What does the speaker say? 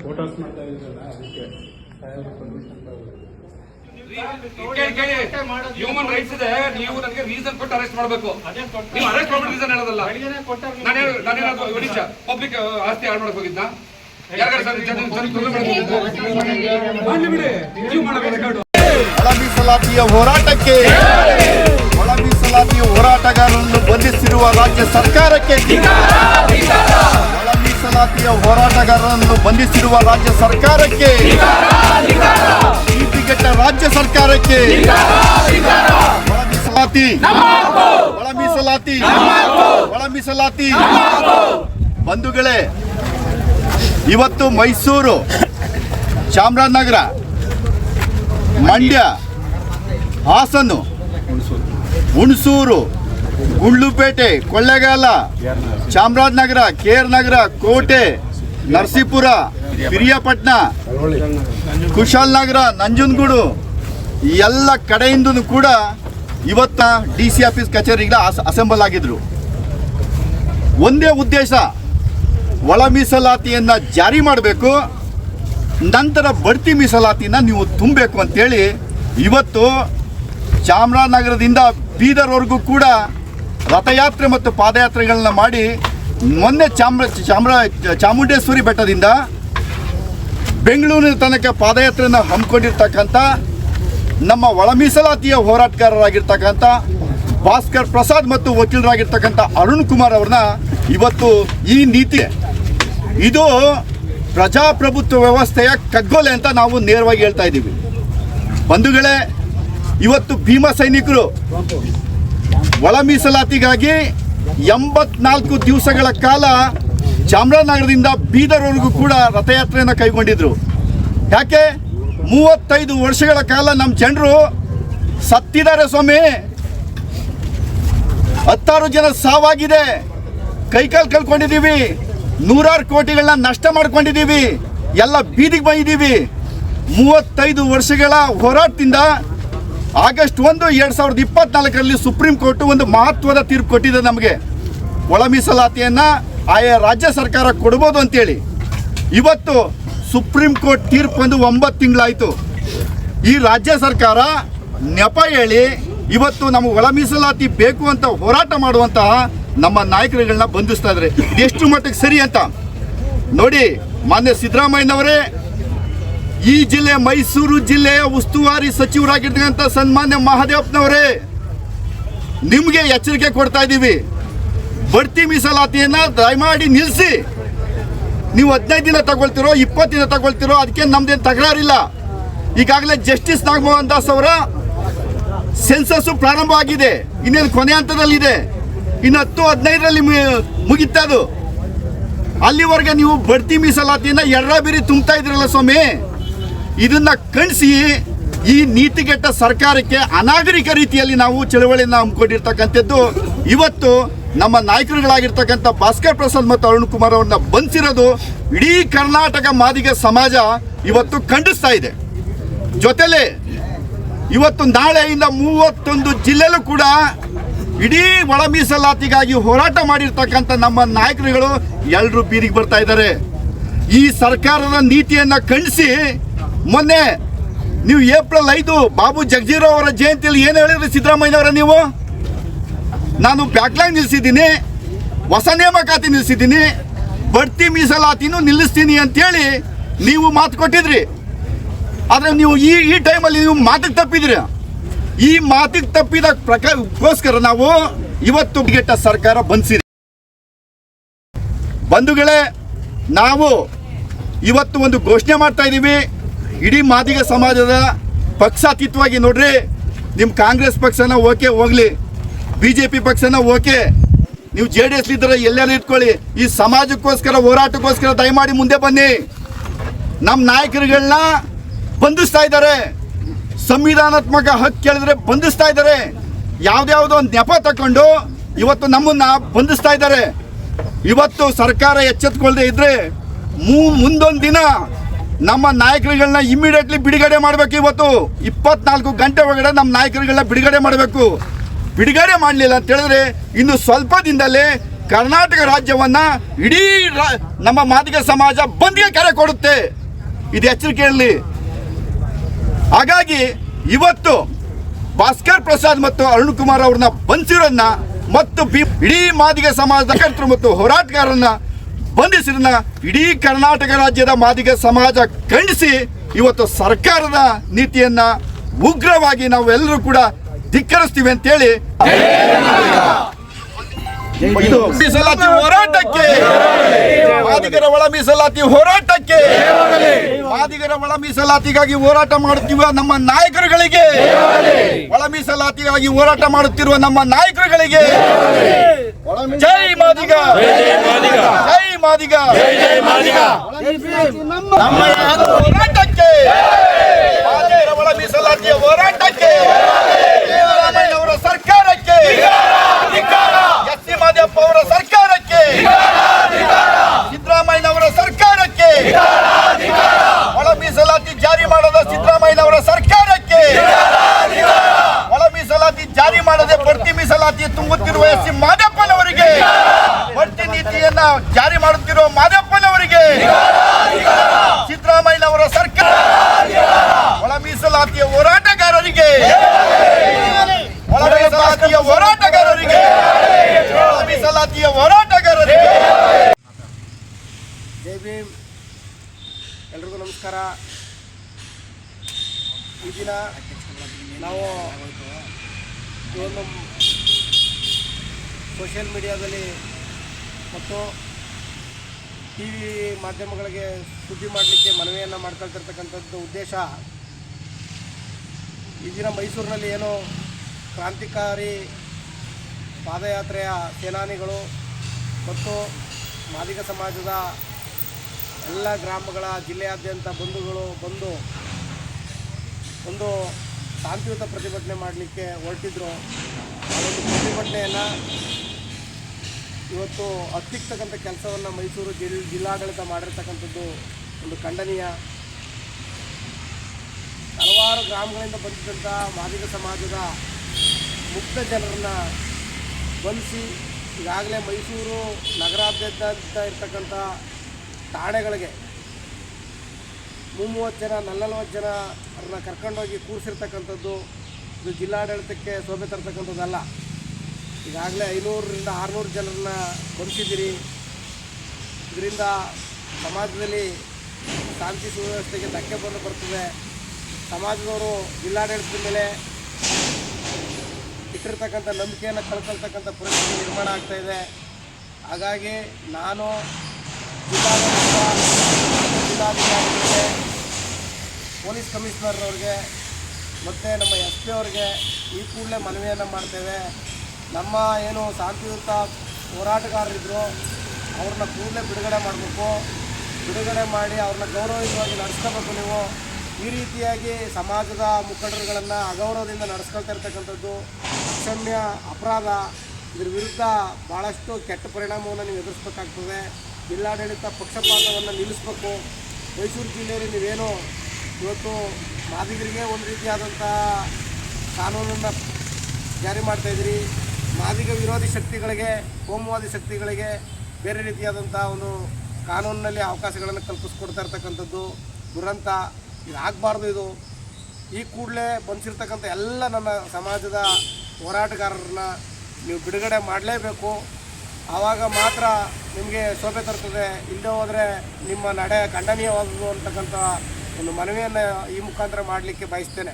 Photos ಮಾಡ್ತಾ ಇದ್ರಲ್ಲ ಅದಕ್ಕೆ ಹ್ಯೂಮನ್ ರೈಟ್ಸ್ ಇದೆ ನೀವು ನನಗೆ ರೀಸನ್ ಕೊಟ್ಟು ಅರೆಸ್ಟ್ ಮಾಡಬೇಕು ನೀವು ಅರೆಸ್ಟ್ ಮಾಡ್ಬಿಟ್ಟು ರೀಸನ್ ಹೇಳೋದಲ್ಲ ನಾನು ನಾನೇನಾದ್ರು ಒಡಿಶಾ ಪಬ್ಲಿಕ್ ಆಸ್ತಿ ಹಾಳು ಮಾಡಕ್ ಹೋಗಿದ್ದ ಯಾರು ಬಿಡಿ ನೀವು ಮಾಡಬೇಕು ಹೋರಾಟಕ್ಕೆ ಮೀಸಲಾತಿಯ ಹೋರಾಟಗಾರರನ್ನು ಬಂಧಿಸಿರುವ ರಾಜ್ಯ ಸರ್ಕಾರಕ್ಕೆ ಒಳ ಮೀಸಲಾತಿಯ ಹೋರಾಟಗಾರರನ್ನು ಬಂಧಿಸಿರುವ ರಾಜ್ಯ ಸರ್ಕಾರಕ್ಕೆ ನೀತಿಗೆಟ್ಟ ರಾಜ್ಯ ಸರ್ಕಾರಕ್ಕೆ ಒಳ ಮೀಸಲಾತಿ ಒಳ ಮೀಸಲಾತಿ ಒಳ ಮೀಸಲಾತಿ. ಬಂಧುಗಳೇ, ಇವತ್ತು ಮೈಸೂರು, ಚಾಮರಾಜನಗರ, ಮಂಡ್ಯ, ಹಾಸನು ಹುಣಸೂರು ಗುಂಡ್ಲುಪೇಟೆ ಕೊಳ್ಳೇಗಾಲ, ಚಾಮರಾಜನಗರ ಕೇರ್ ನಗರ ಕೋಟೆ, ನರಸೀಪುರ ಪಿರಿಯಾಪಟ್ಟಣ ಕುಶಾಲನಗರ, ನಂಜನಗೂಡು ಈ ಎಲ್ಲ ಕಡೆಯಿಂದನೂ ಕೂಡ ಇವತ್ತ ಡಿ ಸಿ ಆಫೀಸ್ ಕಚೇರಿಗೆ ಅಸೆಂಬಲ್ ಆಗಿದ್ರು. ಒಂದೇ ಉದ್ದೇಶ, ಒಳ ಮೀಸಲಾತಿಯನ್ನು ಜಾರಿ ಮಾಡಬೇಕು, ನಂತರ ಬಡ್ತಿ ಮೀಸಲಾತಿನ ನೀವು ತುಂಬಬೇಕು ಅಂತೇಳಿ ಇವತ್ತು ಚಾಮರಾಜನಗರದಿಂದ ಬೀದರ್ವರೆಗೂ ಕೂಡ ರಥಯಾತ್ರೆ ಮತ್ತು ಪಾದಯಾತ್ರೆಗಳನ್ನ ಮಾಡಿ ಮೊನ್ನೆ ಚಾಮ್ರ ಚಾಮ್ರ ಚಾಮುಂಡೇಶ್ವರಿ ಬೆಟ್ಟದಿಂದ ಬೆಂಗಳೂರಿನ ತನಕ ಪಾದಯಾತ್ರೆಯನ್ನು ಹಮ್ಮಿಕೊಂಡಿರ್ತಕ್ಕಂಥ ನಮ್ಮ ಒಳ ಮೀಸಲಾತಿಯ ಹೋರಾಟಗಾರರಾಗಿರ್ತಕ್ಕಂಥ ಭಾಸ್ಕರ್ ಪ್ರಸಾದ್ ಮತ್ತು ವಕೀಲರಾಗಿರ್ತಕ್ಕಂಥ ಅರುಣ್ ಕುಮಾರ್ ಅವ್ರನ್ನ ಇವತ್ತು ಈ ನೀತಿ, ಇದು ಪ್ರಜಾಪ್ರಭುತ್ವ ವ್ಯವಸ್ಥೆಯ ಕಗ್ಗೊಲೆ ಅಂತ ನಾವು ನೇರವಾಗಿ ಹೇಳ್ತಾ ಇದ್ದೀವಿ. ಬಂಧುಗಳೇ ಇವತ್ತು ಭೀಮ ಸೈನಿಕರು ಒಳ ಮೀಸಲಾತಿಗಾಗಿ ಎಂಬತ್ನಾಲ್ಕು ದಿವಸಗಳ ಕಾಲ ಚಾಮರಾಜನಗರದಿಂದ ಬೀದರ್ವರೆಗೂ ಕೂಡ ರಥಯಾತ್ರೆಯನ್ನು ಕೈಗೊಂಡಿದ್ರು. ಯಾಕೆ? ಮೂವತ್ತೈದು ವರ್ಷಗಳ ಕಾಲ ನಮ್ಮ ಜನರು ಸತ್ತಿದ್ದಾರೆ ಸ್ವಾಮಿ. ಹತ್ತಾರು ಜನ ಸಾವಾಗಿದೆ. ಕೈಕಾಲು ಕಳ್ಕೊಂಡಿದ್ದೀವಿ ನೂರಾರು ಕೋಟಿಗಳನ್ನ ನಷ್ಟ ಮಾಡ್ಕೊಂಡಿದ್ದೀವಿ ಎಲ್ಲ ಬೀದಿಗೆ ಬಂದಿದ್ದೀವಿ ಮೂವತ್ತೈದು ವರ್ಷಗಳ ಹೋರಾಟದಿಂದ ಆಗಸ್ಟ್ ಒಂದು, ಎರಡು ಸಾವಿರದ ಇಪ್ಪತ್ನಾಲ್ಕರಲ್ಲಿ ಸುಪ್ರೀಂ ಕೋರ್ಟ್ ಒಂದು ಮಹತ್ವದ ತೀರ್ಪು ಕೊಟ್ಟಿದೆ ನಮಗೆ. ಒಳ ಮೀಸಲಾತಿಯನ್ನು ಆಯಾ ರಾಜ್ಯ ಸರ್ಕಾರ ಕೊಡ್ಬೋದು ಅಂತೇಳಿ. ಇವತ್ತು ಸುಪ್ರೀಂ ಕೋರ್ಟ್ ತೀರ್ಪು ಒಂದು ಒಂಬತ್ತು ತಿಂಗಳಾಯಿತು. ಈ ರಾಜ್ಯ ಸರ್ಕಾರ ನೆಪ ಹೇಳಿ ಇವತ್ತು ನಮಗೆ ಒಳ ಮೀಸಲಾತಿ ಬೇಕು ಅಂತ ಹೋರಾಟ ಮಾಡುವಂತಹ ನಮ್ಮ ನಾಯಕರುಗಳನ್ನ ಬಂಧಿಸ್ತಾ ಇದ್ರೆ. ಎಷ್ಟು ಮಟ್ಟಿಗೆ ಸರಿ ಅಂತ. ನೋಡಿ, ಮಾನ್ಯ ಸಿದ್ದರಾಮಯ್ಯನವರೇ ಈ ಜಿಲ್ಲೆ ಮೈಸೂರು ಜಿಲ್ಲೆಯ ಉಸ್ತುವಾರಿ ಸಚಿವರಾಗಿರ್ತಕ್ಕಂಥ ಸನ್ಮಾನ್ಯ ಮಹಾದೇವಪ್ಪನವರೇ, ನಿಮಗೆ ಎಚ್ಚರಿಕೆ ಕೊಡ್ತಾ ಇದ್ದೀವಿ. ಬಡ್ತಿ ಮೀಸಲಾತಿಯನ್ನು ದಯಮಾಡಿ ನಿಲ್ಲಿಸಿ ನೀವು ಹದಿನೈದು ದಿನ ತಗೊಳ್ತಿರೋ, ಇಪ್ಪತ್ತು ದಿನ ತಗೊಳ್ತಿರೋ, ಅದಕ್ಕೆ ನಮ್ದೇನು ತಕರಾರಿಲ್ಲ. ಈಗಾಗಲೇ ಜಸ್ಟಿಸ್ ನಾಗಮೋಹನ್ ದಾಸ್ ಅವರ ಸೆನ್ಸಸ್ ಪ್ರಾರಂಭ ಆಗಿದೆ. ಇನ್ನೇನು ಕೊನೆ ಹಂತದಲ್ಲಿದೆ. ಇನ್ನು ಹತ್ತು ಹದಿನೈದರಲ್ಲಿ ಮುಗಿತದು ಅದು. ಅಲ್ಲಿವರೆಗೆ ನೀವು ಬಡ್ತಿ ಮೀಸಲಾತಿಯನ್ನು ಮೀಸಲಾತಿಯನ್ನ ಬೀರಿ ತುಂಬ್ತಾ ಇದ್ರಲ್ಲ ಸ್ವಾಮಿ? ಇದನ್ನ ಕಣಿಸಿ ಈ ನೀತಿಗೆಟ್ಟ ಸರ್ಕಾರಕ್ಕೆ ಅನಾಗರಿಕ ರೀತಿಯಲ್ಲಿ ನಾವು ಚಳವಳಿಯನ್ನು ಹಮ್ಮಿಕೊಂಡಿರ್ತಕ್ಕಂಥದ್ದು. ಇವತ್ತು ನಮ್ಮ ನಾಯಕರುಗಳಾಗಿರ್ತಕ್ಕಂಥ ಭಾಸ್ಕರ್ ಪ್ರಸಾದ್ ಮತ್ತು ಅರುಣ್ ಕುಮಾರ್ ಅವ್ರನ್ನ ಬಂಧಿಸಿರೋದು ಇಡೀ ಕರ್ನಾಟಕ ಮಾದಿಗ ಸಮಾಜ ಇವತ್ತು ಖಂಡಿಸ್ತಾ ಇದೆ. ಜೊತೆಲೆ ಇವತ್ತು ನಾಳೆಯಿಂದ ಮೂವತ್ತೊಂದು ಜಿಲ್ಲೆಲೂ ಕೂಡ ಇಡೀ ಒಳ ಮೀಸಲಾತಿಗಾಗಿ ಹೋರಾಟ ಮಾಡಿರ್ತಕ್ಕಂಥ ನಮ್ಮ ನಾಯಕರುಗಳು ಎಲ್ಲರೂ ಬೀದಿಗೆ ಬರ್ತಾ ಇದ್ದಾರೆ. ಈ ಸರ್ಕಾರದ ನೀತಿಯನ್ನು ಖಂಡಿಸಿ ಮೊನ್ನೆ ನೀವು ಏಪ್ರಿಲ್ ಐದು ಬಾಬು ಜಗ್ಜೀರೋ ಅವರ ಜಯಂತಿಯಲ್ಲಿ ಏನು ಹೇಳಿದ್ರಿ ಸಿದ್ದರಾಮಯ್ಯನವರ ನೀವು? ನಾನು ಬ್ಯಾಕ್ಲೈನ್ ನಿಲ್ಲಿಸಿದ್ದೀನಿ ಹೊಸ ನೇಮಕಾತಿ ನಿಲ್ಲಿಸಿದ್ದೀನಿ ಬಡ್ತಿ ಮೀಸಲಾತಿನೂ ನಿಲ್ಲಿಸ್ತೀನಿ ಅಂತೇಳಿ ನೀವು ಮಾತು ಕೊಟ್ಟಿದ್ರಿ. ಆದರೆ ನೀವು ಈ ಈ ಟೈಮಲ್ಲಿ ನೀವು ಮಾತಿಗೆ ತಪ್ಪಿದ್ರಿ. ಈ ಮಾತಿಗೆ ತಪ್ಪಿದ ಪ್ರಕಾರಕ್ಕೋಸ್ಕರ ನಾವು ಇವತ್ತು ಗೆಟ್ಟ ಸರ್ಕಾರ ಬಂಧಿಸಿದೆ ಬಂಧುಗಳೇ, ನಾವು ಇವತ್ತು ಒಂದು ಘೋಷಣೆ ಮಾಡ್ತಾ ಇದ್ದೀವಿ. ಇಡೀ ಮಾದಿಗ ಸಮಾಜದ ಪಕ್ಷಾತೀತವಾಗಿ ನೋಡ್ರಿ ನಿಮ್ಮ ಕಾಂಗ್ರೆಸ್ ಪಕ್ಷನ ಓಕೆ, ಹೋಗ್ಲಿ. ಬಿ ಜೆ ಪಿ ಪಕ್ಷನ ಓಕೆ. ನೀವು ಜೆ ಡಿ ಎಸ್ ಇದ್ರೆ ಎಲ್ಲೆಲ್ಲ ಇಟ್ಕೊಳ್ಳಿ. ಈ ಸಮಾಜಕ್ಕೋಸ್ಕರ, ಹೋರಾಟಕ್ಕೋಸ್ಕರ ದಯಮಾಡಿ ಮುಂದೆ ಬನ್ನಿ. ನಮ್ಮ ನಾಯಕರುಗಳನ್ನ ಬಂಧಿಸ್ತಾ ಇದ್ದಾರೆ. ಸಂವಿಧಾನಾತ್ಮಕ ಹಕ್ಕು ಕೇಳಿದ್ರೆ ಬಂಧಿಸ್ತಾ ಇದ್ದಾರೆ. ಯಾವ್ದ್ಯಾವ್ದೋ ಒಂದು ನೆಪ ತಕೊಂಡು ಇವತ್ತು ನಮ್ಮನ್ನ ಬಂಧಿಸ್ತಾ ಇದ್ದಾರೆ. ಇವತ್ತು ಸರ್ಕಾರ ಎಚ್ಚೆತ್ಕೊಳ್ಳದೆ ಇದ್ರೆ ಮುಂದೊಂದು ದಿನ ನಮ್ಮ ನಾಯಕರುಗಳನ್ನ ಇಮಿಡಿಯೇಟ್ಲಿ ಬಿಡುಗಡೆ ಮಾಡಬೇಕು ಇವತ್ತು. ಇಪ್ಪತ್ನಾಲ್ಕು ಗಂಟೆ ಒಳಗಡೆ ನಮ್ಮ ನಾಯಕರುಗಳನ್ನ ಬಿಡುಗಡೆ ಮಾಡಬೇಕು. ಬಿಡುಗಡೆ ಮಾಡಲಿಲ್ಲ ಅಂತ ಹೇಳಿದ್ರೆ ಇನ್ನು ಸ್ವಲ್ಪ ದಿನದಲ್ಲೇ ಕರ್ನಾಟಕ ರಾಜ್ಯವನ್ನ ಇಡೀ ನಮ್ಮ ಮಾದಿಗ ಸಮಾಜ ಬಂದ್ಗೆ ಕರೆ ಕೊಡುತ್ತೆ. ಇದು ಎಚ್ಚರಿಕೆಯಲ್ಲಿ ಹಾಗಾಗಿ ಇವತ್ತು ಭಾಸ್ಕರ್ ಪ್ರಸಾದ್ ಮತ್ತು ಅರುಣ್ ಕುಮಾರ್ ಅವ್ರನ್ನ ಬಂಧಿಸಿರೋದನ್ನ ಮತ್ತು ಇಡೀ ಮಾದಿಗ ಸಮಾಜದ ಕರ್ತರು ಮತ್ತು ಹೋರಾಟಗಾರರನ್ನ ಬಂಧಿಸಿರೋದನ್ನ ಇಡೀ ಕರ್ನಾಟಕ ರಾಜ್ಯದ ಮಾದಿಗ ಸಮಾಜ ಖಂಡಿಸಿ ಇವತ್ತು ಸರ್ಕಾರದ ನೀತಿಯನ್ನ ಉಗ್ರವಾಗಿ ನಾವೆಲ್ಲರೂ ಕೂಡ ಧಿಕ್ಕರಿಸ್ತೀವಿ ಅಂತೇಳಿ. ಇದು ಮೀಸಲಾತಿ ಹೋರಾಟಕ್ಕೆ, ಮಾದಿಗರ ಒಳ ಮೀಸಲಾತಿ ಹೋರಾಟಕ್ಕೆ, ಮಾದಿಗರ ಒಳ ಮೀಸಲಾತಿಗಾಗಿ ಹೋರಾಟ ಮಾಡುತ್ತಿರುವ ನಮ್ಮ ನಾಯಕರುಗಳಿಗೆ, ಒಳ ಮೀಸಲಾತಿಗಾಗಿ ಹೋರಾಟ ಮಾಡುತ್ತಿರುವ ನಮ್ಮ ನಾಯಕರುಗಳಿಗೆ ಜೈ ಮಾದಿಗ. ಜೈ ಮಾದಿಗ. ನಮ್ಮ ಹೋರಾಟಕ್ಕೆ. ಒಳ ಮೀಸಲಾತಿಯ ಹೋರಾಟಕ್ಕೆ. ಸಿದ್ದರಾಮಯ್ಯನವರ ಸರ್ಕಾರಕ್ಕೆ ಎಸ್ ಸಿ ಮಾದೇವಪ್ಪ ಅವರ ಸರ್ಕಾರಕ್ಕೆ ಸಿದ್ದರಾಮಯ್ಯನವರ ಸರ್ಕಾರಕ್ಕೆ ಒಳ ಮೀಸಲಾತಿ ಜಾರಿ ಮಾಡದ ಸಿದ್ದರಾಮಯ್ಯನವರ ಸರ್ಕಾರಕ್ಕೆ ಒಳ ಮೀಸಲಾತಿ ಜಾರಿ ಮಾಡದೆ ಬಡ್ತಿ ಮೀಸಲಾತಿ ತುಂಬುತ್ತಿರುವ ಎಸ್ ಸಿ ಮಾದಪ್ಪನವರಿಗೆ ಬಡ್ತಿ ನೀತಿಯನ್ನ ಜಾರಿ ಮಾಡುತ್ತಿರುವ ಮಾದಪ್ಪನವರಿಗೆ ಸಿದ್ದರಾಮಯ್ಯನವರ ಸರ್ಕಾರ ಒಳ ಮೀಸಲಾತಿಯ ಹೋರಾಟಗಾರರಿಗೆ ಒಳ ಮೀಸಲಾತಿಯ ಹೋರಾಟಗಾರರಿಗೆ ಒಳ ಮೀಸಲಾತಿಯ ಹೋರಾಟಗಾರರಿಗೆ ಜೈ ಭೀಮ್ ಎಲ್ರಿಗೂ ನಮಸ್ಕಾರ ಈ ನಾವು ಒಂದು ಸೋಷಿಯಲ್ ಮೀಡಿಯಾದಲ್ಲಿ ಮತ್ತು ಟಿ ವಿ ಮಾಧ್ಯಮಗಳಿಗೆ ಸುದ್ದಿ ಮಾಡಲಿಕ್ಕೆ ಮನವಿಯನ್ನು ಮಾಡ್ಕೊಳ್ತಿರ್ತಕ್ಕಂಥದ್ದು ಉದ್ದೇಶ, ಈ ದಿನ ಮೈಸೂರಿನಲ್ಲಿ ಏನು ಕ್ರಾಂತಿಕಾರಿ ಪಾದಯಾತ್ರೆಯ ಸೇನಾನಿಗಳು ಮತ್ತು ಮಾದಿಗ ಸಮಾಜದ ಎಲ್ಲ ಗ್ರಾಮಗಳ ಜಿಲ್ಲೆಯಾದ್ಯಂತ ಬಂಧುಗಳು ಬಂದು ಒಂದು ಶಾಂತಿಯುತ ಪ್ರತಿಭಟನೆ ಮಾಡಲಿಕ್ಕೆ ಹೊರಟಿದ್ರು. ಆ ಒಂದು ಪ್ರತಿಭಟನೆಯನ್ನು ಇವತ್ತು ಹತ್ತಿಕ್ತಕ್ಕಂಥ ಕೆಲಸವನ್ನು ಮೈಸೂರು ಜಿಲ್ ಜಿಲ್ಲಾಡಳಿತ ಮಾಡಿರ್ತಕ್ಕಂಥದ್ದು ಒಂದು ಖಂಡನೀಯ. ಹಲವಾರು ಗ್ರಾಮಗಳಿಂದ ಬಂದಿದ್ದಂಥ ಮಾದಿಗ ಸಮಾಜದ ಮುಗ್ಧ ಜನರನ್ನ ಬಂಧಿಸಿ ಈಗಾಗಲೇ ಮೈಸೂರು ನಗರಾದ್ಯಂತ ಇರ್ತಕ್ಕಂಥ ಠಾಣೆಗಳಿಗೆ ಮೂವತ್ತು ಜನ, ನಲ್ವತ್ತು ಜನ ಅವ್ರನ್ನ ಕರ್ಕೊಂಡೋಗಿ ಕೂರಿಸಿರ್ತಕ್ಕಂಥದ್ದು ಇದು ಜಿಲ್ಲಾಡಳಿತಕ್ಕೆ ಶೋಭೆ ತರ್ತಕ್ಕಂಥದ್ದಲ್ಲ. ಈಗಾಗಲೇ ಐನೂರರಿಂದ ಆರುನೂರು ಜನರನ್ನ ಕೊಡಿಸಿದ್ದೀರಿ ಇದರಿಂದ ಸಮಾಜದಲ್ಲಿ ಶಾಂತಿ ಸುವ್ಯವಸ್ಥೆಗೆ ಧಕ್ಕೆ ಬಂದು ಬರ್ತದೆ. ಸಮಾಜದವರು ಜಿಲ್ಲಾಡಳಿತದ ಮೇಲೆ ಇಟ್ಟಿರ್ತಕ್ಕಂಥ ನಂಬಿಕೆಯನ್ನು ಕಳ್ಕೊಳ್ತಕ್ಕಂಥ ಪರಿಸ್ಥಿತಿ ನಿರ್ಮಾಣ ಆಗ್ತಾ ಇದೆ. ಹಾಗಾಗಿ ನಾನು ಜಿಲ್ಲಾಧಿಕಾರಿಗಳಿಗೆ, ಪೊಲೀಸ್ ಕಮಿಷನರ್ ಅವ್ರಿಗೆ ಮತ್ತು ನಮ್ಮ ಎಸ್ ಪಿ ಅವ್ರಿಗೆ ಈ ಕೂಡಲೇ ಮನವಿಯನ್ನು ಮಾಡ್ತೇವೆ. ನಮ್ಮ ಏನು ಶಾಂತಿಯುತ ಹೋರಾಟಗಾರರಿದ್ದರು ಅವ್ರನ್ನ ಕೂಡಲೇ ಬಿಡುಗಡೆ ಮಾಡಬೇಕು. ಬಿಡುಗಡೆ ಮಾಡಿ ಅವ್ರನ್ನ ಗೌರವಯುತವಾಗಿ ನಡೆಸ್ಕೋಬೇಕು ನೀವು. ಈ ರೀತಿಯಾಗಿ ಸಮಾಜದ ಮುಖಂಡರುಗಳನ್ನು ಅಗೌರವದಿಂದ ನಡೆಸ್ಕೊಳ್ತಾ ಇರ್ತಕ್ಕಂಥದ್ದು ಅಕ್ಷಮ್ಯ ಅಪರಾಧ. ಇದ್ರ ವಿರುದ್ಧ ಭಾಳಷ್ಟು ಕೆಟ್ಟ ಪರಿಣಾಮವನ್ನು ನೀವು ಎದುರಿಸ್ಬೇಕಾಗ್ತದೆ. ಜಿಲ್ಲಾಡಳಿತ ಪಕ್ಷಪಾತವನ್ನು ನಿಲ್ಲಿಸ್ಬೇಕು. ಮೈಸೂರು ಜಿಲ್ಲೆಯಲ್ಲಿ ನೀವೇನು ಇವತ್ತು ಮಾದಿಗರಿಗೆ ಒಂದು ರೀತಿಯಾದಂಥ ಕಾನೂನನ್ನು ಜಾರಿ ಮಾಡ್ತಾಯಿದ್ದೀರಿ ಮಾದಿಗ ವಿರೋಧಿ ಶಕ್ತಿಗಳಿಗೆ, ಕೋಮುವಾದಿ ಶಕ್ತಿಗಳಿಗೆ ಬೇರೆ ರೀತಿಯಾದಂಥ ಒಂದು ಕಾನೂನಿನಲ್ಲಿ ಅವಕಾಶಗಳನ್ನು ಕಲ್ಪಿಸ್ಕೊಡ್ತಾ ಇರ್ತಕ್ಕಂಥದ್ದು ದುರಂತ. ಇದಾಗಬಾರ್ದು ಇದು. ಈ ಕೂಡಲೇ ಬಂದಿರ್ತಕ್ಕಂಥ ಎಲ್ಲ ನನ್ನ ಸಮಾಜದ ಹೋರಾಟಗಾರರನ್ನ ನೀವು ಬಿಡುಗಡೆ ಮಾಡಲೇಬೇಕು. ಆವಾಗ ಮಾತ್ರ ನಿಮಗೆ ಶೋಭೆ ತರ್ತದೆ ಇಲ್ಲದೆ ಹೋದರೆ ನಿಮ್ಮ ನಡೆ ಖಂಡನೀಯವಾದದ್ದು ಅಂತಕ್ಕಂಥ ಒಂದು ಮನವಿಯನ್ನು ಈ ಮುಖಾಂತರ ಮಾಡಲಿಕ್ಕೆ ಬಯಸ್ತೇನೆ.